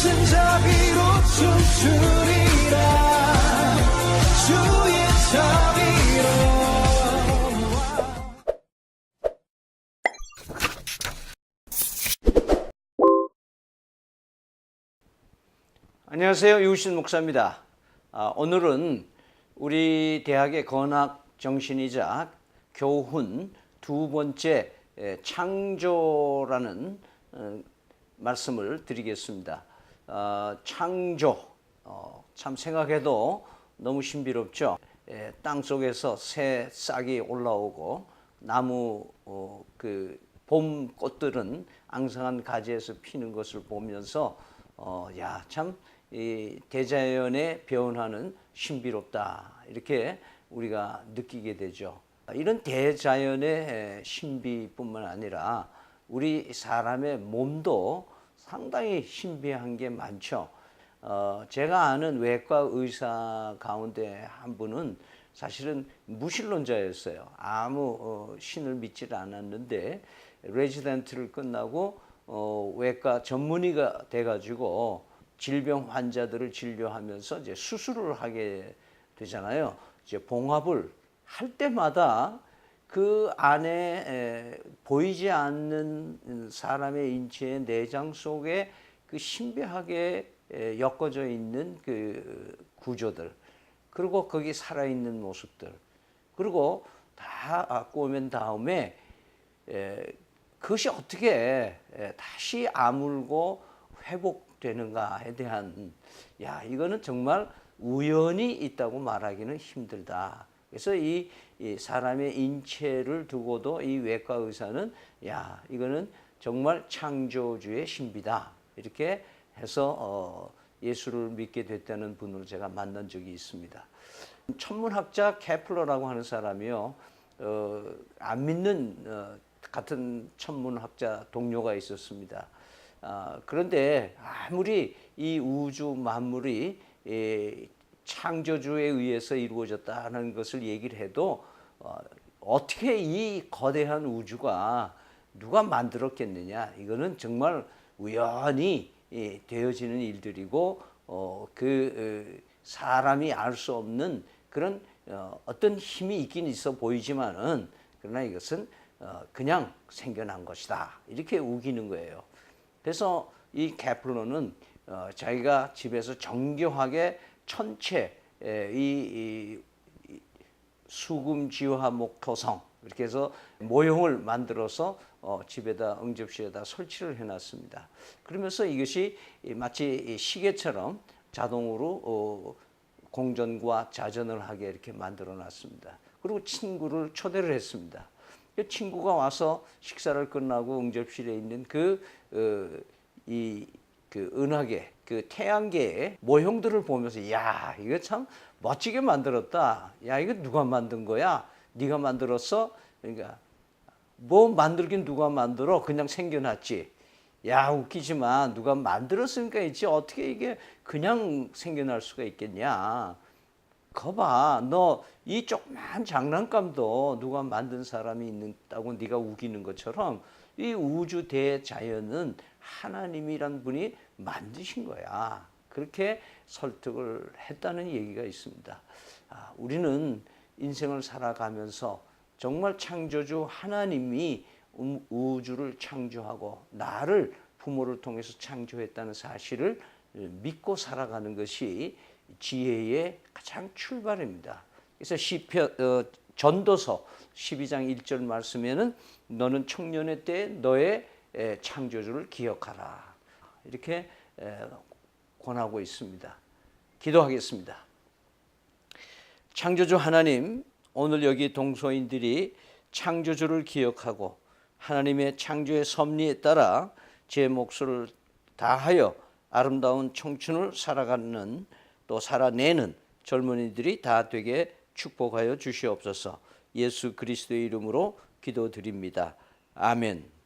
주신 자비로 춤추리라 주의 자비로 안녕하세요. 유신 목사입니다. 아, 오늘은 우리 대학의 건학 정신이자 교훈 두 번째 에, 창조라는 어, 말씀을 드리겠습니다. 어, 창조 어, 참 생각해도 너무 신비롭죠. 에, 땅 속에서 새 싹이 올라오고 나무 어, 그봄 꽃들은 앙상한 가지에서 피는 것을 보면서 어, 야, 참, 이 대자연의 변화는 신비롭다. 이렇게 우리가 느끼게 되죠. 이런 대자연의 신비뿐만 아니라 우리 사람의 몸도 상당히 신비한 게 많죠. 어, 제가 아는 외과 의사 가운데 한 분은 사실은 무신론자였어요. 아무 어, 신을 믿지를 않았는데 레지던트를 끝나고 어, 외과 전문의가 돼가지고 질병 환자들을 진료하면서 이제 수술을 하게 되잖아요. 이제 봉합을 할 때마다 그 안에 에, 보이지 않는 사람의 인체의 내장 속에 그 신비하게 에, 엮어져 있는 그 구조들 그리고 거기 살아있는 모습들 그리고 다 꼬맨 다음에 에, 그것이 어떻게 에, 다시 아물고 회복되는가에 대한 야 이거는 정말 우연이 있다고 말하기는 힘들다. 그래서 이, 이 사람의 인체를 두고도 이 외과 의사는 야 이거는 정말 창조주의 신비다 이렇게 해서 어, 예수를 믿게 됐다는 분을 제가 만난 적이 있습니다. 천문학자 케플러라고 하는 사람이요 어, 안 믿는 어, 같은 천문학자 동료가 있었습니다. 아, 그런데 아무리 이 우주 만물이 예, 창조주에 의해서 이루어졌다는 것을 얘기를 해도 어, 어떻게 이 거대한 우주가 누가 만들었겠느냐? 이거는 정말 우연히 예, 되어지는 일들이고 어, 그 어, 사람이 알 수 없는 그런 어, 어떤 힘이 있긴 있어 보이지만은 그러나 이것은 어, 그냥 생겨난 것이다 이렇게 우기는 거예요. 그래서 이 케플러는 어, 자기가 집에서 정교하게 천체 에, 이, 이, 이 수금 지화 목 토성 이렇게 해서 모형을 만들어서 어, 집에다 응접실에다 설치를 해놨습니다. 그러면서 이것이 이 마치 이 시계처럼 자동으로 어, 공전과 자전을 하게 이렇게 만들어 놨습니다. 그리고 친구를 초대를 했습니다. 그 친구가 와서 식사를 끝나고 응접실에 있는 그, 어, 이, 그 은하계, 그 태양계의 모형들을 보면서, 야, 이거 참 멋지게 만들었다. 야, 이거 누가 만든 거야? 네가 만들었어? 그러니까, 뭐 만들긴 누가 만들어? 그냥 생겨났지. 야, 웃기지만 누가 만들었으니까 있지. 어떻게 이게 그냥 생겨날 수가 있겠냐. 거봐, 너 이 조그만 장난감도 누가 만든 사람이 있다고 네가 우기는 것처럼 이 우주 대자연은 하나님이란 분이 만드신 거야. 그렇게 설득을 했다는 얘기가 있습니다. 아, 우리는 인생을 살아가면서 정말 창조주 하나님이 우- 우주를 창조하고 나를 부모를 통해서 창조했다는 사실을 믿고 살아가는 것이 지혜의 가장 출발입니다. 그래서 시편 어, 전도서 12장 1절 말씀에는 너는 청년의 때 너의 에, 창조주를 기억하라. 이렇게 에, 권하고 있습니다. 기도하겠습니다. 창조주 하나님, 오늘 여기 동서인들이 창조주를 기억하고 하나님의 창조의 섭리에 따라 제 몫을 다하여 아름다운 청춘을 살아가는 또 살아내는 젊은이들이 다 되게 축복하여 주시옵소서. 예수 그리스도의 이름으로 기도드립니다. 아멘.